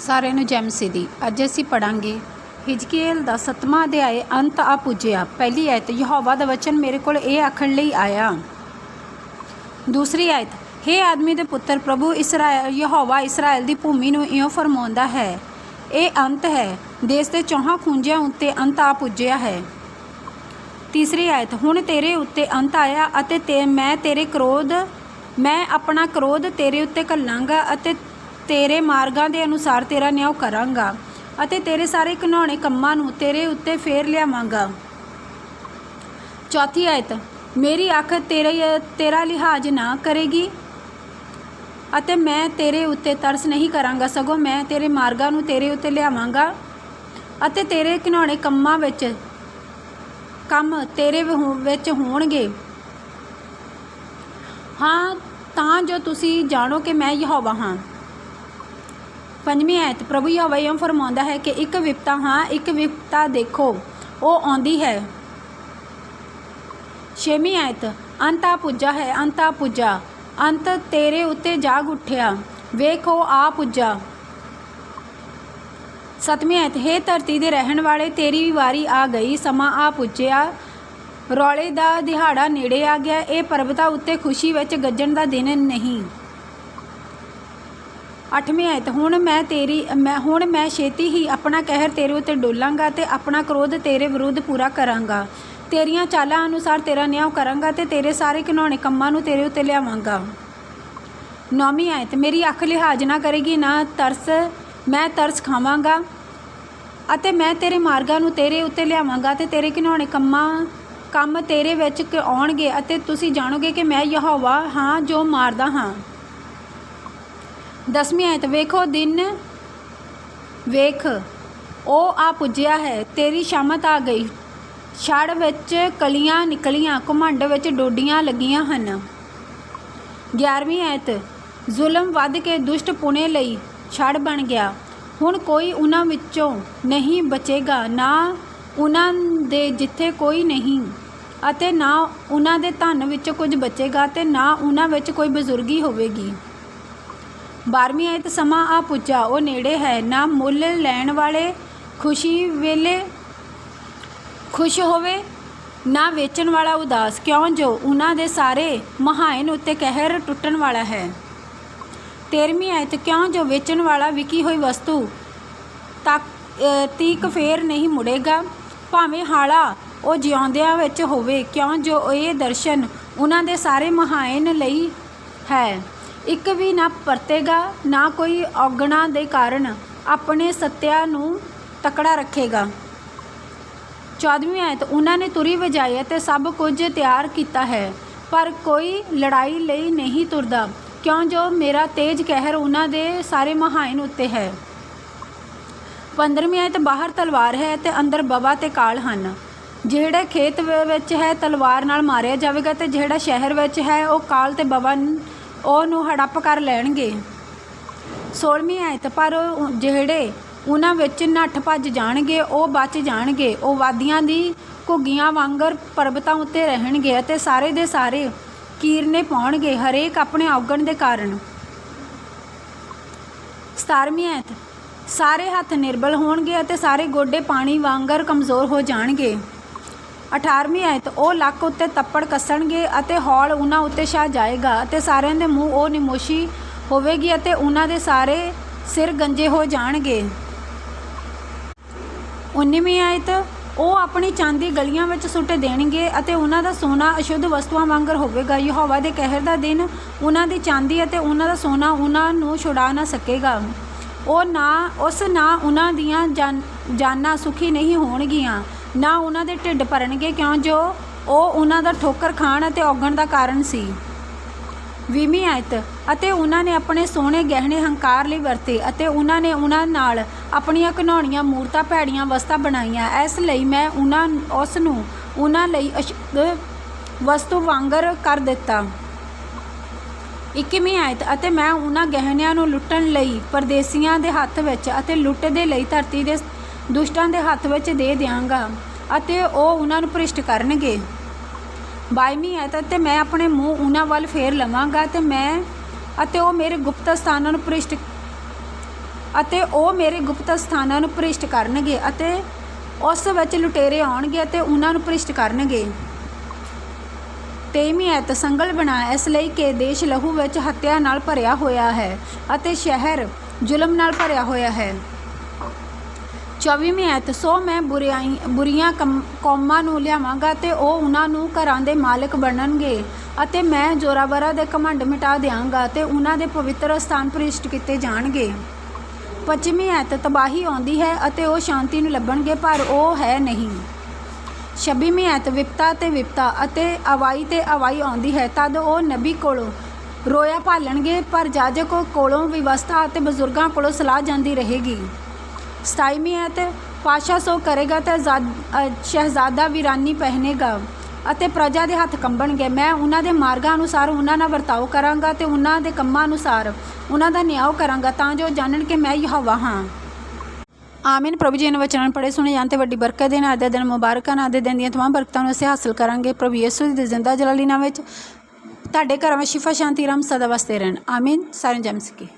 ਸਾਰਿਆਂ ਨੂੰ ਜੈ ਮਸੀਹ ਦੀ ਅੱਜ ਅਸੀਂ ਪੜਾਂਗੇ ਹਿਜਕੀਏਲ ਦਾ 7ਵਾਂ ਅਧਿਆਇ, ਅੰਤ ਆ ਪੁੱਜਿਆ। ਪਹਿਲੀ ਆਇਤ, ਯਹੋਵਾ ਦਾ ਵਚਨ ਮੇਰੇ ਕੋਲ ਇਹ ਆਖਣ ਲਈ ਆਇਆ। ਦੂਸਰੀ ਆਇਤ हे ਆਦਮੀ ਦੇ ਪੁੱਤਰ, ਪ੍ਰਭੂ ਇਸਰਾਇਲ, ਯਹੋਵਾ ਇਸਰਾਇਲ ਦੀ ਭੂਮੀ ਨੂੰ ਇਉਂ ਫਰਮਾਉਂਦਾ ਹੈ, ਇਹ ਅੰਤ ਹੈ। ਦੇਸ਼ ਦੇ ਚੌਹਾਂ ਖੂੰਜਿਆਂ ਉੱਤੇ ਅੰਤ ਆ ਪੁੱਜਿਆ ਹੈ। ਤੀਸਰੀ ਆਇਤ, ਹੁਣ ਤੇਰੇ ਉੱਤੇ ਅੰਤ ਆਇਆ ਅਤੇ ਤੇ ਮੈਂ ਤੇਰੇ ਕ੍ਰੋਧ, ਮੈਂ ਆਪਣਾ ਕ੍ਰੋਧ ਤੇਰੇ ਉੱਤੇ ਘੱਲਾਂਗਾ ਅਤੇ ਤੇਰੇ ਮਾਰਗਾਂ ਦੇ ਅਨੁਸਾਰ ਤੇਰਾ ਨਿਆਂ ਕਰਾਂਗਾ ਅਤੇ ਤੇਰੇ ਸਾਰੇ ਘਿਨਾਉਣੇ ਕੰਮਾਂ ਨੂੰ ਤੇਰੇ ਉੱਤੇ ਫੇਰ ਲਿਆਵਾਂਗਾ। ਚੌਥੀ ਆਇਤ, ਮੇਰੀ ਅੱਖ ਤੇਰੇ, ਤੇਰਾ ਲਿਹਾਜ਼ ਨਾ ਕਰੇਗੀ ਅਤੇ ਮੈਂ ਤੇਰੇ ਉੱਤੇ ਤਰਸ ਨਹੀਂ ਕਰਾਂਗਾ। ਸਗੋਂ ਮੈਂ ਤੇਰੇ ਮਾਰਗਾਂ ਨੂੰ ਤੇਰੇ ਉੱਤੇ ਲਿਆਵਾਂਗਾ ਅਤੇ ਤੇਰੇ ਘਿਨਾਉਣੇ ਕੰਮਾਂ ਵਿੱਚ ਕੰਮ ਤੇਰੇ ਵਿੱਚ ਹੋਣਗੇ। ਹਾਂ, ਤਾਂ ਜੋ ਤੁਸੀਂ ਜਾਣੋ ਕਿ ਮੈਂ ਯਹੋਵਾ ਹਾਂ। ਪੰਜਵੀਂ ਆਇਤ ਪ੍ਰਭੂ ਯਹੋਵਾ ਇਹ ਫਰਮਾਉਂਦਾ ਹੈ ਕਿ ਇੱਕ ਵਿਪਤਾ, ਹਾਂ, ਇੱਕ ਵਿਪਤਾ ਦੇਖੋ, ਉਹ ਆਉਂਦੀ ਹੈ। ਛੇਵੀਂ ਆਇਤ, ਅੰਤ ਆ ਪੁੱਜਾ ਹੈ, ਅੰਤ ਆ ਪੁੱਜਾ, ਅੰਤ ਤੇਰੇ ਉੱਤੇ ਜਾਗ ਉੱਠਿਆ, ਵੇਖੋ, ਆ ਪੁੱਜਾ। ਸਤਵੀਂ ਆਇਤ, ਹੈ ਧਰਤੀ ਦੇ ਰਹਿਣ ਵਾਲੇ, ਤੇਰੀ ਵਾਰੀ ਆ ਗਈ, ਸਮਾਂ ਆ ਪੁੱਜਿਆ, ਰੌਲੇ ਦਾ ਦਿਹਾੜਾ ਨੇੜੇ ਆ ਗਿਆ, ਇਹ ਪਰਬਤਾਂ ਉੱਤੇ ਖੁਸ਼ੀ ਵਿੱਚ ਗੱਜਣ ਦਾ ਦਿਨ ਨਹੀਂ। ਅੱਠਵੀਂ ਆਇਤ ਹੁਣ ਮੈਂ ਤੇਰੀ, ਮੈਂ, ਹੁਣ ਮੈਂ ਛੇਤੀ ਹੀ ਆਪਣਾ ਕਹਿਰ ਤੇਰੇ ਉੱਤੇ ਡੋਲਾਂਗਾ ਤੇ ਆਪਣਾ ਕ੍ਰੋਧ ਤੇਰੇ ਵਿਰੁੱਧ ਪੂਰਾ ਕਰਾਂਗਾ। ਤੇਰੀਆਂ ਚਾਲਾਂ ਅਨੁਸਾਰ ਤੇਰਾ ਨਿਆਂ ਕਰਾਂਗਾ ਤੇ ਤੇਰੇ ਸਾਰੇ ਘਿਨਾਉਣੇ ਕੰਮਾਂ ਨੂੰ ਤੇਰੇ ਉੱਤੇ ਲਿਆਵਾਂਗਾ। ਨੌਵੀਂ ਆਇਤ ਮੇਰੀ ਅੱਖ ਲਿਹਾਜ਼ ਨਾ ਕਰੇਗੀ, ਨਾ ਤਰਸ, ਮੈਂ ਤਰਸ ਖਾਵਾਂਗਾ ਅਤੇ ਮੈਂ ਤੇਰੇ ਮਾਰਗਾਂ ਨੂੰ ਤੇਰੇ ਉੱਤੇ ਲਿਆਵਾਂਗਾ ਤੇ ਤੇਰੇ ਘਿਨਾਉਣੇ ਕੰਮਾਂ, ਕੰਮ ਤੇਰੇ ਵਿੱਚ ਆਉਣਗੇ ਅਤੇ ਤੁਸੀਂ ਜਾਣੋਗੇ ਕਿ ਮੈਂ ਯਹੋਵਾ ਹਾਂ ਜੋ ਮਾਰਦਾ ਹਾਂ। ਦਸਵੀਂ ਆਇਤ, ਵੇਖੋ ਦਿਨ, ਵੇਖ, ਉਹ ਆ ਪੁੱਜਿਆ ਹੈ, ਤੇਰੀ ਸ਼ਾਮਤ ਆ ਗਈ। ਛੜ ਵਿੱਚ ਕਲੀਆਂ ਨਿਕਲੀਆਂ, ਘੁਮੰਡ ਵਿੱਚ ਡੋਡੀਆਂ ਲੱਗੀਆਂ ਹਨ। 11ਵੀਂ ਆਇਤ, ਜ਼ੁਲਮ ਵੱਧ ਕੇ ਦੁਸ਼ਟ ਪੁਣੇ ਲਈ ਛੜ ਬਣ ਗਿਆ। ਹੁਣ ਕੋਈ ਉਹਨਾਂ ਵਿੱਚੋਂ ਨਹੀਂ ਬਚੇਗਾ, ਨਾ ਉਹਨਾਂ ਦੇ ਜਿੱਥੇ ਕੋਈ ਨਹੀਂ, ਅਤੇ ਨਾ ਉਹਨਾਂ ਦੇ ਧਨ ਵਿੱਚੋਂ ਕੁਝ ਬਚੇਗਾ, ਤੇ ਨਾ ਉਹਨਾਂ ਵਿੱਚ ਕੋਈ ਬਜ਼ੁਰਗੀ ਹੋਵੇਗੀ। 12ਵੀਂ ਆਇਤ ਸਮਾਂ ਆ ਪੁੱਜਾ। ਉਹ ਨੇੜੇ ਹੈ। ਨਾ ਮੁੱਲ ਲੈਣ ਵਾਲੇ ਖੁਸ਼ੀ ਵੇਲੇ ਖੁਸ਼ ਹੋਵੇ, ਨਾ ਵੇਚਣ ਵਾਲਾ ਉਦਾਸ। ਕਿਉਂ ਜੋ? ਉਹਨਾਂ ਦੇ ਸਾਰੇ ਮਹਾਇਨ ਉੱਤੇ ਕਹਿਰ ਟੁੱਟਣ ਵਾਲਾ ਹੈ। 13ਵੀਂ ਆਇਤ ਕਿਉਂ ਜੋ? ਵੇਚਣ ਵਾਲਾ ਵਿਕੀ ਹੋਈ ਵਸਤੂ ਤੱਕ ਤੀਕ ਫੇਰ ਨਹੀਂ ਮੁੜੇਗਾ। ਭਾਵੇਂ ਹਾਲਾ ਉਹ ਜਿਉਂਦਿਆਂ ਵਿੱਚ ਹੋਵੇ, ਕਿਉਂ ਜੋ ਇਹ ਦਰਸ਼ਨ ਉਹਨਾਂ ਦੇ ਸਾਰੇ ਮਹਾਇਨ ਲਈ ਹੈ। ਇੱਕ ਵੀ ਨਾ ਪਰਤੇਗਾ, ਨਾ ਕੋਈ ਔਗਣਾ ਦੇ ਕਾਰਨ ਆਪਣੇ ਸੱਤਿਆ ਨੂੰ ਤਕੜਾ ਰੱਖੇਗਾ। 14ਵੀਂ ਆਇਤ, ਉਹਨਾਂ ਨੇ ਤੁਰੀ ਵਜਾਈ ਅਤੇ ਸਭ ਕੁਝ ਤਿਆਰ ਕੀਤਾ ਹੈ, ਪਰ ਕੋਈ ਲੜਾਈ ਲਈ ਨਹੀਂ ਤੁਰਦਾ। ਕਿਉਂ ਜੋ ਮੇਰਾ ਤੇਜ ਕਹਿਰ ਉਹਨਾਂ ਦੇ ਸਾਰੇ ਮਹਾਇਨ ਉੱਤੇ ਹੈ? 15ਵੀਂ ਆਇਤ, ਬਾਹਰ ਤਲਵਾਰ ਹੈ ਤੇ ਅੰਦਰ ਬਵਾ ਤੇ ਕਾਲ ਹਨ। ਜਿਹੜੇ ਖੇਤ ਵਿੱਚ ਹੈ, ਤਲਵਾਰ ਨਾਲ ਮਾਰਿਆ ਜਾਵੇਗਾ ਤੇ ਜਿਹੜਾ ਸ਼ਹਿਰ ਵਿੱਚ ਹੈ, ਉਹ ਕਾਲ ਤੇ ਬਵਾ ਉਹਨੂੰ ਹੜੱਪ ਕਰ ਲੈਣਗੇ। 16ਵੀਂ ਆਇਤ, ਪਰ ਜਿਹੜੇ ਉਹਨਾਂ ਵਿੱਚ ਨੱਠ ਭੱਜ ਜਾਣਗੇ, ਉਹ ਬਚ ਜਾਣਗੇ। ਉਹ ਵਾਦੀਆਂ ਦੀ ਘੁੱਗੀਆਂ ਵਾਂਗਰ ਪਰਬਤਾਂ ਉੱਤੇ ਰਹਿਣਗੇ ਅਤੇ ਸਾਰੇ ਦੇ ਸਾਰੇ ਕੀਰਨੇ ਪਾਉਣਗੇ, ਹਰੇਕ ਆਪਣੇ ਔਗਣ ਦੇ ਕਾਰਨ। 17ਵੀਂ ਆਇਤ, ਸਾਰੇ ਹੱਥ ਨਿਰਬਲ ਹੋਣਗੇ ਅਤੇ ਸਾਰੇ ਗੋਡੇ ਪਾਣੀ ਵਾਂਗਰ ਕਮਜ਼ੋਰ ਹੋ ਜਾਣਗੇ। 18ਵੀਂ ਆਇਤ ਉਹ ਲੱਕ ਉੱਤੇ ਤੱਪੜ ਕੱਸਣਗੇ ਅਤੇ ਹੌਲ ਉਹਨਾਂ ਉੱਤੇ ਛਾ ਜਾਏਗਾ ਅਤੇ ਸਾਰਿਆਂ ਦੇ ਮੂੰਹ ਉਹ ਨਿਮੋਸ਼ੀ ਹੋਵੇਗੀ ਅਤੇ ਉਹਨਾਂ ਦੇ ਸਾਰੇ ਸਿਰ ਗੰਜੇ ਹੋ ਜਾਣਗੇ। 19ਵੀਂ ਆਇਤ ਉਹ ਆਪਣੀ ਚਾਂਦੀ ਗਲੀਆਂ ਵਿੱਚ ਸੁੱਟ ਦੇਣਗੇ ਅਤੇ ਉਹਨਾਂ ਦਾ ਸੋਨਾ ਅਸ਼ੁੱਧ ਵਸਤੂਆਂ ਵਾਂਗਰ ਹੋਵੇਗਾ। ਯਹੋਵਾ ਦੇ ਕਹਿਰ ਦਾ ਦਿਨ ਉਹਨਾਂ ਦੀ ਚਾਂਦੀ ਅਤੇ ਉਹਨਾਂ ਦਾ ਸੋਨਾ ਉਹਨਾਂ ਨੂੰ ਛੁਡਾ ਨਾ ਸਕੇਗਾ। ਉਹ ਨਾ, ਉਸ ਨਾ ਉਹਨਾਂ ਦੀਆਂ ਜਾਨ- ਜਾਨਾਂ ਸੁਖੀ ਨਹੀਂ ਹੋਣਗੀਆਂ। ਨਾ ਉਹਨਾਂ ਦੇ ਢਿੱਡ ਭਰਨਗੇ ਕਿਉਂ? ਜੋ ਉਹ ਉਹਨਾਂ ਦਾ ਠੋਕਰ ਖਾਣ ਅਤੇ ਔਗਣ ਦਾ ਕਾਰਨ ਸੀ। ਵੀਹਵੀਂ ਆਇਤ, ਅਤੇ ਉਹਨਾਂ ਨੇ ਆਪਣੇ ਸੋਹਣੇ ਗਹਿਣੇ ਹੰਕਾਰ ਲਈ ਵਰਤੇ ਅਤੇ ਉਹਨਾਂ ਨੇ ਉਹਨਾਂ ਨਾਲ ਆਪਣੀਆਂ ਘਿਨਾਉਣੀਆਂ ਮੂਰਤਾਂ ਭੈੜੀਆਂ ਵਸਤਾਂ ਬਣਾਈਆਂ। ਇਸ ਲਈ ਮੈਂ ਉਹਨਾਂ, ਉਸ ਨੂੰ ਉਹਨਾਂ ਲਈ ਅਸ਼ੁੱਧ ਵਸਤੂ ਵਾਂਗਰ ਕਰ ਦਿੱਤਾ। ਇੱਕੀਵੀਂ ਆਇਤ, ਅਤੇ ਮੈਂ ਉਹਨਾਂ ਗਹਿਣਿਆਂ ਨੂੰ ਲੁੱਟਣ ਲਈ ਪਰਦੇਸੀਆਂ ਦੇ ਹੱਥ ਵਿੱਚ ਅਤੇ ਲੁੱਟ ਦੇ ਲਈ ਧਰਤੀ ਦੇ ਦੁਸ਼ਟਾਂ ਦੇ ਹੱਥ ਵਿੱਚ ਦੇ ਦਿਆਂਗਾ ਅਤੇ ਉਹ ਉਹਨਾਂ ਨੂੰ ਭ੍ਰਿਸ਼ਟ ਕਰਨਗੇ। ਬਾਈਵੀਂ ਆਇਤ ਅਤੇ ਮੈਂ ਆਪਣੇ ਮੂੰਹ ਉਹਨਾਂ ਵੱਲ ਫੇਰ ਲਵਾਂਗਾ ਤੇ ਮੈਂ ਅਤੇ ਉਹ ਮੇਰੇ ਗੁਪਤ ਸਥਾਨਾਂ ਨੂੰ ਭ੍ਰਿਸ਼ਟ ਅਤੇ ਉਹ ਮੇਰੇ ਗੁਪਤ ਸਥਾਨਾਂ ਨੂੰ ਭ੍ਰਿਸ਼ਟ ਕਰਨਗੇ ਅਤੇ ਉਸ ਵਿੱਚ ਲੁਟੇਰੇ ਆਉਣਗੇ ਅਤੇ ਉਹਨਾਂ ਨੂੰ ਭ੍ਰਿਸ਼ਟ ਕਰਨਗੇ। ਤੇਈਵੀਂ ਐਤ ਸੰਗਲ ਬਣਾ, ਇਸ ਲਈ ਕਿ ਦੇਸ਼ ਲਹੂ ਵਿੱਚ ਹੱਤਿਆ ਨਾਲ ਭਰਿਆ ਹੋਇਆ ਹੈ ਅਤੇ ਸ਼ਹਿਰ ਜ਼ੁਲਮ ਨਾਲ ਭਰਿਆ ਹੋਇਆ ਹੈ। ਚੌਵੀਵੀਂ ਐਤ, ਸੋ ਮੈਂ ਬੁਰੀਆਈ ਬੁਰੀਆਂ ਕੰਮ- ਕੌਮਾਂ ਨੂੰ ਲਿਆਵਾਂਗਾ ਤੇ ਉਹ ਉਹਨਾਂ ਨੂੰ ਘਰਾਂ ਦੇ ਮਾਲਕ ਬਣਨਗੇ ਅਤੇ ਮੈਂ ਜੋਰਾਵਰਾਂ ਦੇ ਘਮੰਡ ਮਿਟਾ ਦਿਆਂਗਾ ਤੇ ਉਹਨਾਂ ਦੇ ਪਵਿੱਤਰ ਸਥਾਨ ਪ੍ਰਿਸ਼ਟ ਕੀਤੇ ਜਾਣਗੇ। ਪੱਛਮੀ ਐਤ, ਤਬਾਹੀ ਆਉਂਦੀ ਹੈ ਅਤੇ ਉਹ ਸ਼ਾਂਤੀ ਨੂੰ ਲੱਭਣਗੇ, ਪਰ ਉਹ ਹੈ ਨਹੀਂ। ਛੱਬੀਵੀਂ ਐਤ, ਵਿਪਤਾ ਤੇ ਵਿਪਤਾ ਅਤੇ ਅਵਾਈ ਤੇ ਅਵਾਈ ਆਉਂਦੀ ਹੈ, ਤਦ ਉਹ ਨਬੀ ਕੋਲੋਂ ਰੋਇਆ ਭਾਲਣਗੇ, ਪਰ ਜਾਜਕ ਕੋਲੋਂ ਵਿਵਸਥਾ ਅਤੇ ਬਜ਼ੁਰਗਾਂ ਕੋਲੋਂ ਸਲਾਹ ਜਾਂਦੀ ਰਹੇਗੀ। ਸਤਾਈਵੀਂ ਐਤ ਪਾਸ਼ਾ ਸੋ ਕਰੇਗਾ ਤੇ ਜ਼ਾਦ- ਸ਼ਹਿਜ਼ਾਦਾ ਵੀਰਾਨੀ ਪਹਿਨੇਗਾ ਅਤੇ ਪ੍ਰਜਾ ਦੇ ਹੱਥ ਕੰਬਣਗੇ। ਮੈਂ ਉਹਨਾਂ ਦੇ ਮਾਰਗਾਂ ਅਨੁਸਾਰ ਉਹਨਾਂ ਨਾਲ ਵਰਤਾਓ ਕਰਾਂਗਾ ਤੇ ਉਹਨਾਂ ਦੇ ਕੰਮਾਂ ਅਨੁਸਾਰ ਉਹਨਾਂ ਦਾ ਨਿਆਂ ਕਰਾਂਗਾ ਤਾਂ ਜੋ ਜਾਣਨ ਕਿ ਮੈਂ ਯਹੋਵਾ ਹਾਂ। ਆਮੀਨ। ਪ੍ਰਭੂ ਜੀ ਨੇ ਵਚਨ ਪੜੇ ਸੁਣੇ ਜਾਣ ਤੇ ਵੱਡੀ ਬਰਕਤ ਦੇ ਨਾਲ ਦੇ ਦਿਨ ਮੁਬਾਰਕਾਂ ਨਾਲ ਅੱਜ ਦੇ ਦਿਨ ਦੀਆਂ ਤਮਾਮ ਬਰਕਤਾਂ ਨੂੰ ਅਸੀਂ ਹਾਸਲ ਕਰਾਂਗੇ। ਪ੍ਰਭੂ ਯਿਸੂ ਦੇ ਜ਼ਿੰਦਾ ਜਲਾਲੀ ਨਾਮ ਵਿੱਚ, ਤੁਹਾਡੇ ਘਰਾਂ ਵਿੱਚ ਸ਼ਿਫਾ ਸ਼ਾਂਤੀ ਰਾਮ ਸਦਾ ਵਸਦੇ ਰਹਿਣ। ਆਮੀਨ। ਸਾਰਿਆਂ ਜਮ ਸਕੀ